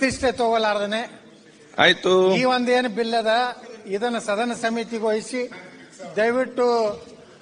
ಪ್ರತಿಷ್ಠೆ ತಗೋಲಾರ್ದನೆ. ಆಯ್ತು. ಈ ಒಂದೇನು ಬಿಲ್ ಅದ ಇದನ್ನ ಸದನ ಸಮಿತಿಗೆ ವಹಿಸಿ ದಯವಿಟ್ಟು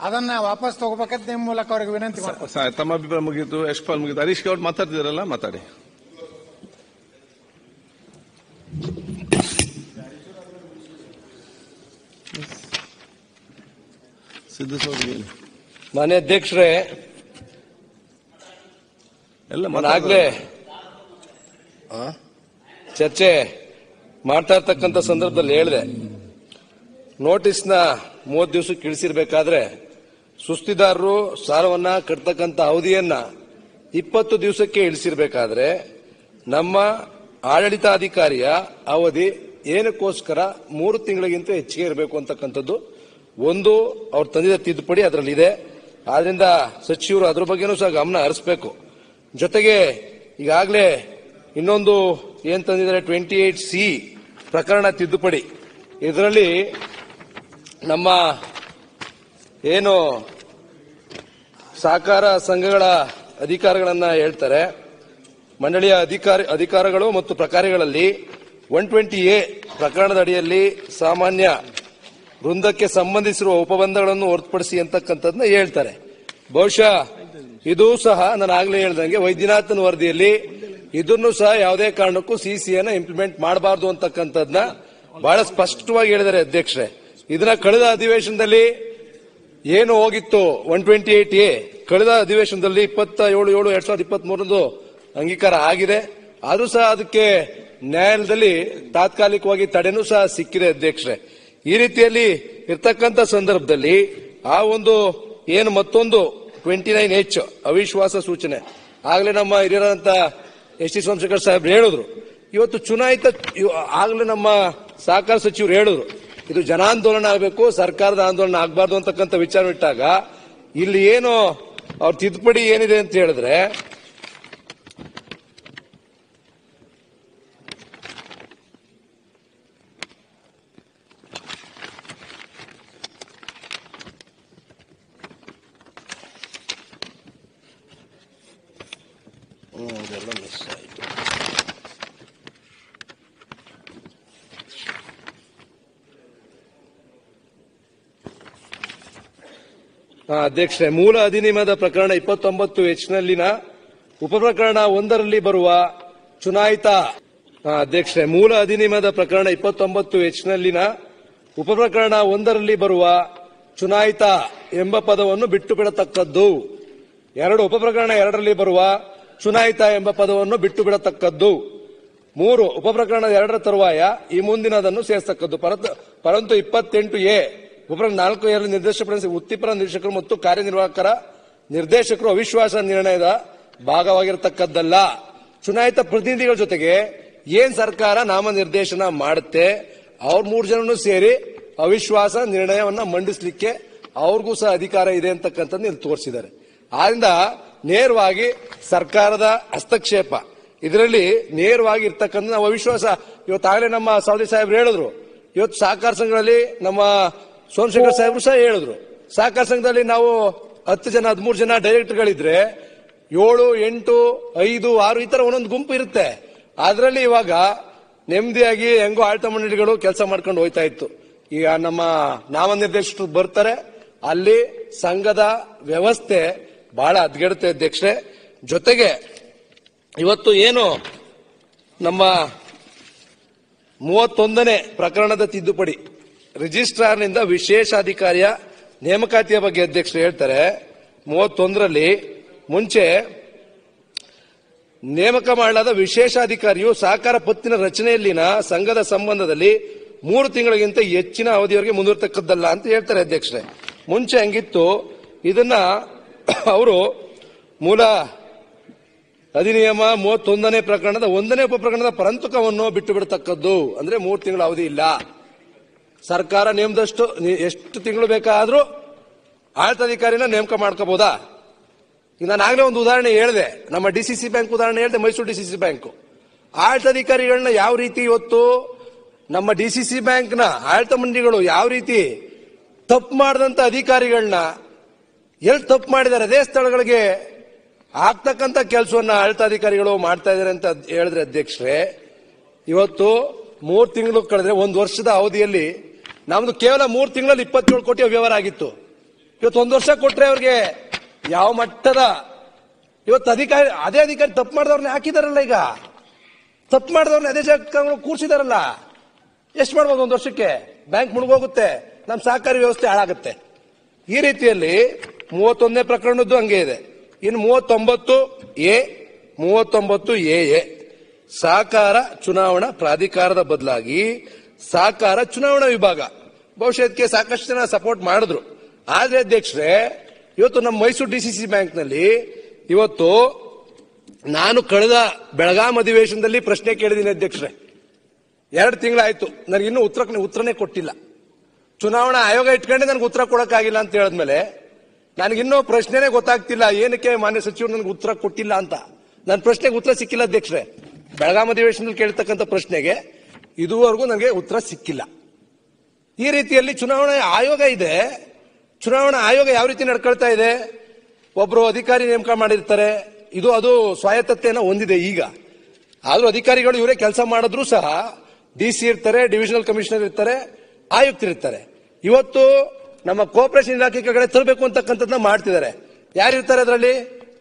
ಅದನ್ನ ವಾಪಸ್ ತಗೋಬೇಕಂತ ನಿಮ್ಮ ಮೂಲಕ ಅವ್ರಿಗೆ ವಿನಂತಿ ಮಾಡ್ತೀನಿ ಸ- ತಮ್ಮ ಅಭಿಪ್ರಾಯ ಮುಗೀತು ಯಶ್ಪಾಲ್ ಮುಗೀತು. ಹರೀಶ್ ಗೌಡ್ ಮಾತಾಡ್ತಿದಾರಲ್ಲ ಮಾತಾಡಿ. ಸಿದ್ಧಸ್ವಾಮಿ ಹೇಳಿ. ಮಾನ್ಯ ಅಧ್ಯಕ್ಷರೇ ಎಲ್ಲ ನಾನಾಗ್ಲೇ ಆ? ಚರ್ಚೆ ಮಾಡ್ತಾ ಸಂದರ್ಭದಲ್ಲಿ ಹೇಳಿದೆ. ನೋಟಿಸ್ನ ಮೂವತ್ತು ದಿವಸಕ್ಕೆ ಇಳಿಸಿರ್ಬೇಕಾದ್ರೆ ಸುಸ್ತಿದಾರರು ಸಾಲವನ್ನ ಕಟ್ತಕ್ಕಂಥ ಅವಧಿಯನ್ನ ಇಪ್ಪತ್ತು ದಿವಸಕ್ಕೆ ಇಳಿಸಿರ್ಬೇಕಾದ್ರೆ ನಮ್ಮ ಆಡಳಿತಾಧಿಕಾರಿಯ ಅವಧಿ ಏನಕ್ಕೋಸ್ಕರ ಮೂರು ತಿಂಗಳಿಗಿಂತ ಹೆಚ್ಚಿಗೆ ಇರಬೇಕು ಅಂತಕ್ಕಂಥದ್ದು ಒಂದು ಅವರು ತಂದಿದ ತಿದ್ದುಪಡಿ ಅದರಲ್ಲಿದೆ. ಆದ್ರಿಂದ ಸಚಿವರು ಅದ್ರ ಬಗ್ಗೆನೂ ಸಹ ಗಮನ ಹರಿಸಬೇಕು. ಜೊತೆಗೆ ಈಗಾಗಲೇ ಇನ್ನೊಂದು ಏನ್ ತಂದಿದ್ದಾರೆ? ಟ್ವೆಂಟಿ ಏಟ್ ಸಿ ಪ್ರಕರಣ ತಿದ್ದುಪಡಿ. ಇದರಲ್ಲಿ ನಮ್ಮ ಏನು ಸಹಕಾರ ಸಂಘಗಳ ಅಧಿಕಾರಗಳನ್ನು ಹೇಳ್ತಾರೆ. ಮಂಡಳಿಯ ಅಧಿಕಾರಿ ಅಧಿಕಾರಗಳು ಮತ್ತು ಪ್ರಕಾರಗಳಲ್ಲಿ ಒನ್ ಟ್ವೆಂಟಿ ಎ ಪ್ರಕರಣದ ಅಡಿಯಲ್ಲಿ ಸಾಮಾನ್ಯ ವೃಂದಕ್ಕೆ ಸಂಬಂಧಿಸಿರುವ ಉಪಬಂಧಗಳನ್ನು ಹೊರತುಪಡಿಸಿ ಅಂತಕ್ಕಂಥದ್ದನ್ನ ಹೇಳ್ತಾರೆ. ಬಹುಶಃ ಇದು ಸಹ ನಾನು ಆಗ್ಲೇ ಹೇಳ್ದಂಗೆ ವೈದ್ಯನಾಥನ್ ವರದಿಯಲ್ಲಿ ಇದನ್ನು ಸಹ ಯಾವುದೇ ಕಾರಣಕ್ಕೂ ಸಿಸಿಎನ ಇಂಪ್ಲಿಮೆಂಟ್ ಮಾಡಬಾರದು ಅಂತಕ್ಕಂಥದ್ನ ಬಹಳ ಸ್ಪಷ್ಟವಾಗಿ ಹೇಳಿದ್ದಾರೆ ಅಧ್ಯಕ್ಷರೇ. ಇದನ್ನ ಕಳೆದ ಅಧಿವೇಶನದಲ್ಲಿ ಏನು ಹೋಗಿತ್ತು? ಒನ್ ಟ್ವೆಂಟಿ ಏಟ್ ಎ ಕಳೆದ ಅಧಿವೇಶನದಲ್ಲಿ ಇಪ್ಪತ್ತ ಏಳು ಏಳು ಎರಡ್ ಸಾವಿರದ ಇಪ್ಪತ್ತ್ ಮೂರರಂದು ಅಂಗೀಕಾರ ಆಗಿದೆ. ಆದರೂ ಸಹ ಅದಕ್ಕೆ ನ್ಯಾಯಾಲಯದಲ್ಲಿ ತಾತ್ಕಾಲಿಕವಾಗಿ ತಡೆನೂ ಸಹ ಸಿಕ್ಕಿದೆ ಅಧ್ಯಕ್ಷರೇ. ಈ ರೀತಿಯಲ್ಲಿ ಇರ್ತಕ್ಕಂಥ ಸಂದರ್ಭದಲ್ಲಿ ಆ ಒಂದು ಏನು ಮತ್ತೊಂದು ಟ್ವೆಂಟಿ ನೈನ್ ಎಚ್ ಅವಿಶ್ವಾಸ ಸೂಚನೆ. ಆಗಲೇ ನಮ್ಮ ಹಿರಿಯರಂತ ಎಸ್ ಟಿ ಸೋಮಶೇಖರ್ ಸಾಹೇಬ್ರು ಹೇಳಿದ್ರು. ಇವತ್ತು ಚುನಾಯಿತ ಆಗಲೇ ನಮ್ಮ ಸಹಕಾರ ಸಚಿವರು ಹೇಳಿದ್ರು. ಇದು ಜನಾಂದೋಲನ ಆಗಬೇಕು, ಸರ್ಕಾರದ ಆಂದೋಲನ ಆಗಬಾರ್ದು ಅಂತಕ್ಕಂಥ ವಿಚಾರ ಇಟ್ಟಾಗ ಇಲ್ಲಿ ಏನು ಅವ್ರ ತಿದ್ದುಪಡಿ ಏನಿದೆ ಅಂತ ಹೇಳಿದ್ರೆ miss ಅಧ್ಯಕ್ಷರೇ ಮೂಲ ಅಧಿನಿಯಮದ ಪ್ರಕರಣ ಇಪ್ಪತ್ತೊಂಬತ್ತು ಎಚ್ ನಲ್ಲಿನ ಉಪಪ್ರಕರಣ ಒಂದರಲ್ಲಿ ಬರುವ ಚುನಾಯಿತ ಹಾ, ಅಧ್ಯಕ್ಷರೇ ಮೂಲ ಅಧಿನಿಯಮದ ಪ್ರಕರಣ ಇಪ್ಪತ್ತೊಂಬತ್ತು ಎಚ್ ನಲ್ಲಿನ ಉಪಪ್ರಕರಣ ಒಂದರಲ್ಲಿ ಬರುವ ಚುನಾಯಿತ ಎಂಬ ಪದವನ್ನು ಬಿಟ್ಟು ಬಿಡತಕ್ಕದ್ದು ಎರಡು ಉಪಪ್ರಕರಣ ಎರಡರಲ್ಲಿ ಬರುವ ಚುನಾಯಿತ ಎಂಬ ಪದವನ್ನು ಬಿಟ್ಟು ಬಿಡತಕ್ಕದ್ದು ಮೂರು, ಉಪಪ್ರಕರಣ ಎರಡರ ತರುವಾಯ ಈ ಮುಂದಿನದನ್ನು ಸೇರಿಸತಕ್ಕದ್ದು ಪರತ- ಇಪ್ಪತ್ತೆಂಟು ಎ, ಉಪಪ್ರಕರಣ ನಾಲ್ಕು ಎರಡು ನಿರ್ದೇಶಕಪಡಿಸಿ ವೃತ್ತಿಪರ ನಿರ್ದೇಶಕರು ಮತ್ತು ಕಾರ್ಯನಿರ್ವಾಹಕರ ನಿರ್ದೇಶಕರು ಅವಿಶ್ವಾಸ ನಿರ್ಣಯದ ಭಾಗವಾಗಿರತಕ್ಕದ್ದಲ್ಲ. ಚುನಾಯಿತ ಪ್ರತಿನಿಧಿಗಳ ಜೊತೆಗೆ ಏನ್ ಸರ್ಕಾರ ನಾಮನಿರ್ದೇಶನ ಮಾಡುತ್ತೆ, ಅವ್ರ ಮೂರು ಜನನು ಸೇರಿ ಅವಿಶ್ವಾಸ ನಿರ್ಣಯವನ್ನ ಮಂಡಿಸಲಿಕ್ಕೆ ಅವ್ರಿಗೂ ಸಹ ಅಧಿಕಾರ ಇದೆ ಅಂತಕ್ಕಂಥದ್ದು ಇಲ್ಲಿ ತೋರಿಸಿದ್ದಾರೆ. ಆದ್ರಿಂದ ನೇರವಾಗಿ ಸರ್ಕಾರದ ಹಸ್ತಕ್ಷೇಪ. ಇದರಲ್ಲಿ ನೇರವಾಗಿ ಇರ್ತಕ್ಕಂಥ ನಾವು ಅವಿಶ್ವಾಸ. ಇವತ್ತಾಗಲೇ ನಮ್ಮ ಸೌದಿ ಸಾಹೇಬ್ರು ಹೇಳಿದ್ರು. ಇವತ್ತು ಸಹಕಾರ ಸಂಘಗಳಲ್ಲಿ ನಮ್ಮ ಸೋಮಶೇಖರ್ ಸಾಹೇಬ್ರು ಸಹ ಹೇಳಿದ್ರು. ಸಹಕಾರ ಸಂಘದಲ್ಲಿ ನಾವು ಹತ್ತು ಜನ ಹದಿಮೂರು ಜನ ಡೈರೆಕ್ಟರ್ಗಳಿದ್ರೆ ಏಳು ಎಂಟು ಐದು ಆರು ಈ ತರ ಒಂದೊಂದು ಗುಂಪು ಇರುತ್ತೆ. ಅದರಲ್ಲಿ ಇವಾಗ ನೆಮ್ಮದಿಯಾಗಿ ಹೆಂಗೋ ಆಡಳಿತ ಮಂಡಳಿಗಳು ಕೆಲಸ ಮಾಡ್ಕೊಂಡು ಹೋಯ್ತಾ ಇತ್ತು. ಈಗ ನಮ್ಮ ನಾಮನಿರ್ದೇಶಕರು ಬರ್ತಾರೆ. ಅಲ್ಲಿ ಸಂಘದ ವ್ಯವಸ್ಥೆ ಬಹಳ ಅದ್ಗೆಡುತ್ತೆ ಅಧ್ಯಕ್ಷರೆ. ಜೊತೆಗೆ ಇವತ್ತು ಏನು ನಮ್ಮ ಮೂವತ್ತೊಂದನೇ ಪ್ರಕರಣದ ತಿದ್ದುಪಡಿ. ರಿಜಿಸ್ಟ್ರಾರ್ನಿಂದ ವಿಶೇಷಾಧಿಕಾರಿಯ ನೇಮಕಾತಿಯ ಬಗ್ಗೆ ಅಧ್ಯಕ್ಷರು ಹೇಳ್ತಾರೆ. ಮೂವತ್ತೊಂದರಲ್ಲಿ ಮುಂಚೆ ನೇಮಕ ಮಾಡಲಾದ ವಿಶೇಷಾಧಿಕಾರಿಯು ಸಹಕಾರ ಪತ್ತಿನ ರಚನೆಯಲ್ಲಿನ ಸಂಘದ ಸಂಬಂಧದಲ್ಲಿ ಮೂರು ತಿಂಗಳಿಗಿಂತ ಹೆಚ್ಚಿನ ಅವಧಿಯವರೆಗೆ ಮುಂದುವರ್ತಕ್ಕದ್ದಲ್ಲ ಅಂತ ಹೇಳ್ತಾರೆ ಅಧ್ಯಕ್ಷರೇ. ಮುಂಚೆ ಹಂಗಿತ್ತು. ಇದನ್ನ ಅವರು ಮೂಲ ಅಧಿನಿಯಮ ಮೂವತ್ತೊಂದನೇ ಪ್ರಕರಣದ ಒಂದನೇ ಉಪಪ್ರಕರಣದ ಪರಂತುಕವನ್ನು ಬಿಟ್ಟು ಬಿಡತಕ್ಕದ್ದು ಅಂದ್ರೆ ಮೂರು ತಿಂಗಳ ಅವಧಿ ಇಲ್ಲ. ಸರ್ಕಾರ ನೇಮದಷ್ಟು ಎಷ್ಟು ತಿಂಗಳು ಬೇಕಾದ್ರೂ ಆಡಳಿತಾಧಿಕಾರಿನ ನೇಮಕ ಮಾಡ್ಕೋಬಹುದಾ ಈಗ ನಾನು ಆಗಲೇ ಒಂದು ಉದಾಹರಣೆ ಹೇಳಿದೆ. ನಮ್ಮ ಡಿಸಿಸಿ ಬ್ಯಾಂಕ್ ಉದಾಹರಣೆ ಹೇಳಿದೆ, ಮೈಸೂರು ಡಿಸಿಸಿ ಬ್ಯಾಂಕ್. ಆಡಳಿತಾಧಿಕಾರಿಗಳನ್ನ ಯಾವ ರೀತಿ ಇವತ್ತು ನಮ್ಮ ಡಿಸಿಸಿ ಬ್ಯಾಂಕ್ನ ಆಡಳಿತ ಮಂಡಿಗಳು ಯಾವ ರೀತಿ ತಪ್ಪು ಮಾಡಿದಂತ ಅಧಿಕಾರಿಗಳನ್ನ ಎಲ್ಲಿ ತಪ್ಪು ಮಾಡಿದ್ದಾರೆ? ಅದೇ ಸ್ಥಳಗಳಿಗೆ ಆಗ್ತಕ್ಕಂಥ ಕೆಲಸವನ್ನ ಆಡಳಿತಾಧಿಕಾರಿಗಳು ಮಾಡ್ತಾ ಇದ್ದಾರೆ ಅಂತ ಹೇಳಿದ್ರೆ ಅಧ್ಯಕ್ಷರೇ, ಇವತ್ತು ಮೂರು ತಿಂಗಳು ಕಳೆದ್ರೆ ಒಂದು ವರ್ಷದ ಅವಧಿಯಲ್ಲಿ ನಮ್ದು ಕೇವಲ ಮೂರು ತಿಂಗಳಲ್ಲಿ ಇಪ್ಪತ್ತೇಳು ಕೋಟಿ ವ್ಯವಹಾರ ಆಗಿತ್ತು. ಇವತ್ತು ಒಂದು ವರ್ಷ ಕೊಟ್ರೆ ಅವ್ರಿಗೆ ಯಾವ ಮಟ್ಟದ, ಇವತ್ತು ಅಧಿಕಾರಿ, ಅದೇ ಅಧಿಕಾರಿ ತಪ್ಪು ಮಾಡಿದವ್ರನ್ನ ಹಾಕಿದಾರಲ್ಲ ಈಗ. ತಪ್ಪು ಮಾಡಿದವ್ರನ್ನ ಅದೇ ಶಾಸಕರು ಕೂರಿಸಿದಾರಲ್ಲ. ಎಷ್ಟು ಮಾಡ್ಬೋದು ಒಂದು ವರ್ಷಕ್ಕೆ? ಬ್ಯಾಂಕ್ ಮುಳುಗೋಗುತ್ತೆ ನಮ್ಮ ಸಹಕಾರಿ ವ್ಯವಸ್ಥೆ ಹಾಳಾಗುತ್ತೆ. ಈ ರೀತಿಯಲ್ಲಿ ಮೂವತ್ತೊಂದನೇ ಪ್ರಕರಣದ್ದು ಹಂಗೆ ಇದೆ. ಇನ್ನು ಮೂವತ್ತೊಂಬತ್ತು ಎ ಮೂವತ್ತೊಂಬತ್ತು ಎ ಎ. ಸಹಕಾರ ಚುನಾವಣಾ ಪ್ರಾಧಿಕಾರದ ಬದಲಾಗಿ ಸಹಕಾರ ಚುನಾವಣಾ ವಿಭಾಗ. ಇದಕ್ಕೆ ಸಾಕಷ್ಟು ಜನ ಸಪೋರ್ಟ್ ಮಾಡಿದ್ರು. ಆದ್ರೆ ಅಧ್ಯಕ್ಷರೇ, ಇವತ್ತು ನಮ್ಮ ಮೈಸೂರು ಡಿಸಿಸಿ ಬ್ಯಾಂಕ್ನಲ್ಲಿ ಇವತ್ತು ನಾನು ಕಳೆದ ಬೆಳಗಾಂ ಅಧಿವೇಶನದಲ್ಲಿ ಪ್ರಶ್ನೆ ಕೇಳಿದ್ದೀನಿ ಅಧ್ಯಕ್ಷರೇ. ಎರಡು ತಿಂಗಳಾಯ್ತು. ನನಗೆ ಇನ್ನೂ ಉತ್ತರ ಉತ್ತರನೇ ಕೊಟ್ಟಿಲ್ಲ. ಚುನಾವಣಾ ಆಯೋಗ ಇಟ್ಕೊಂಡೆ ನನಗೆ ಉತ್ತರ ಕೊಡೋಕ್ಕಾಗಿಲ್ಲ ಅಂತ ಹೇಳಿದ್ಮೇಲೆ ನನಗಿನ್ನೂ ಪ್ರಶ್ನೆನೇ ಗೊತ್ತಾಗ್ತಿಲ್ಲ. ಏನಕ್ಕೆ ಮಾನ್ಯ ಸಚಿವರು ನನಗೆ ಉತ್ತರ ಕೊಟ್ಟಿಲ್ಲ ಅಂತ. ನನ್ನ ಪ್ರಶ್ನೆಗೆ ಉತ್ತರ ಸಿಕ್ಕಿಲ್ಲ ಅಧ್ಯಕ್ಷರೇ. ಬೆಳಗಾಂ ಅಧಿವೇಶನದಲ್ಲಿ ಕೇಳ್ತಕ್ಕಂಥ ಪ್ರಶ್ನೆಗೆ ಇದುವರೆಗೂ ನನಗೆ ಉತ್ತರ ಸಿಕ್ಕಿಲ್ಲ. ಈ ರೀತಿಯಲ್ಲಿ ಚುನಾವಣಾ ಆಯೋಗ ಇದೆ. ಚುನಾವಣಾ ಆಯೋಗ ಯಾವ ರೀತಿ ನಡ್ಕೊಳ್ತಾ ಇದೆ? ಒಬ್ಬರು ಅಧಿಕಾರಿ ನೇಮಕ ಮಾಡಿರ್ತಾರೆ. ಇದು, ಅದು ಸ್ವಾಯತ್ತತೆಯನ್ನು ಹೊಂದಿದೆ ಈಗ. ಆದರೂ ಅಧಿಕಾರಿಗಳು ಇವರೇ ಕೆಲಸ ಮಾಡಿದ್ರು ಸಹ ಡಿ ಸಿ ಇರ್ತಾರೆ, ಡಿವಿಷನಲ್ ಕಮಿಷನರ್ ಇರ್ತಾರೆ, ಆಯುಕ್ತರಿರ್ತಾರೆ. ಇವತ್ತು ನಮ್ಮ ಕೋಪರೇಷನ್ ಇಲಾಖೆ ಕಡೆ ತರಬೇಕು ಅಂತಕ್ಕಂಥದ್ದನ್ನ ಮಾಡ್ತಿದ್ದಾರೆ. ಯಾರು ಇರ್ತಾರೆ ಅದರಲ್ಲಿ?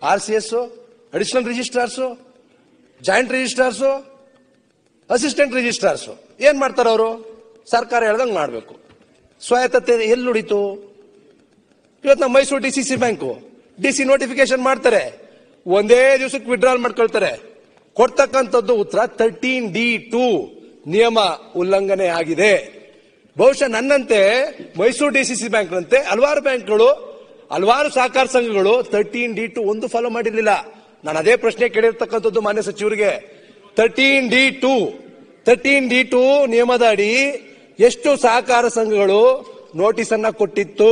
R C S additional registrars joint registrars assistant registrars ಏನ್ ಮಾಡ್ತಾರೆ ಅವರು? ಸರ್ಕಾರ ಹೇಳ್ದಂಗೆ ಮಾಡಬೇಕು. ಸ್ವಾಯತ್ತತೆ ಎಲ್ಲಿ ನುಡಿತು ಇವತ್ತು ನಮ್ಮ Mysuru D C C bank D C notification ಮಾಡ್ತಾರೆ. ಒಂದೇ ದಿವಸಕ್ಕೆ ವಿಡ್ರಾಲ್ ಮಾಡ್ಕೊಳ್ತಾರೆ. ಕೊಡ್ತಕ್ಕಂಥದ್ದು ಉತ್ತರ ತರ್ಟೀನ್ ಡಿ ಟು ನಿಯಮ ಉಲ್ಲಂಘನೆ ಆಗಿದೆ. ಬಹುಶಃ ನನ್ನಂತೆ ಮೈಸೂರು ಡಿ ಸಿ ಸಿ ಬ್ಯಾಂಕ್ನಂತೆ ಹಲವಾರು ಬ್ಯಾಂಕ್ಗಳು, ಹಲವಾರು ಸಹಕಾರ ಸಂಘಗಳು ತರ್ಟೀನ್ ಡಿ ಟು ಒಂದು ಫಾಲೋ ಮಾಡಿರಲಿಲ್ಲ. ನಾನು ಅದೇ ಪ್ರಶ್ನೆ ಕೇಳಿರ್ತಕ್ಕಂಥದ್ದು ಮಾನ್ಯ ಸಚಿವರಿಗೆ. Thirteen D two thirteen D two ನಿಯಮದ ಅಡಿ ಎಷ್ಟು ಸಹಕಾರ ಸಂಘಗಳು ನೋಟಿಸ್ ಅನ್ನ ಕೊಟ್ಟಿತ್ತು?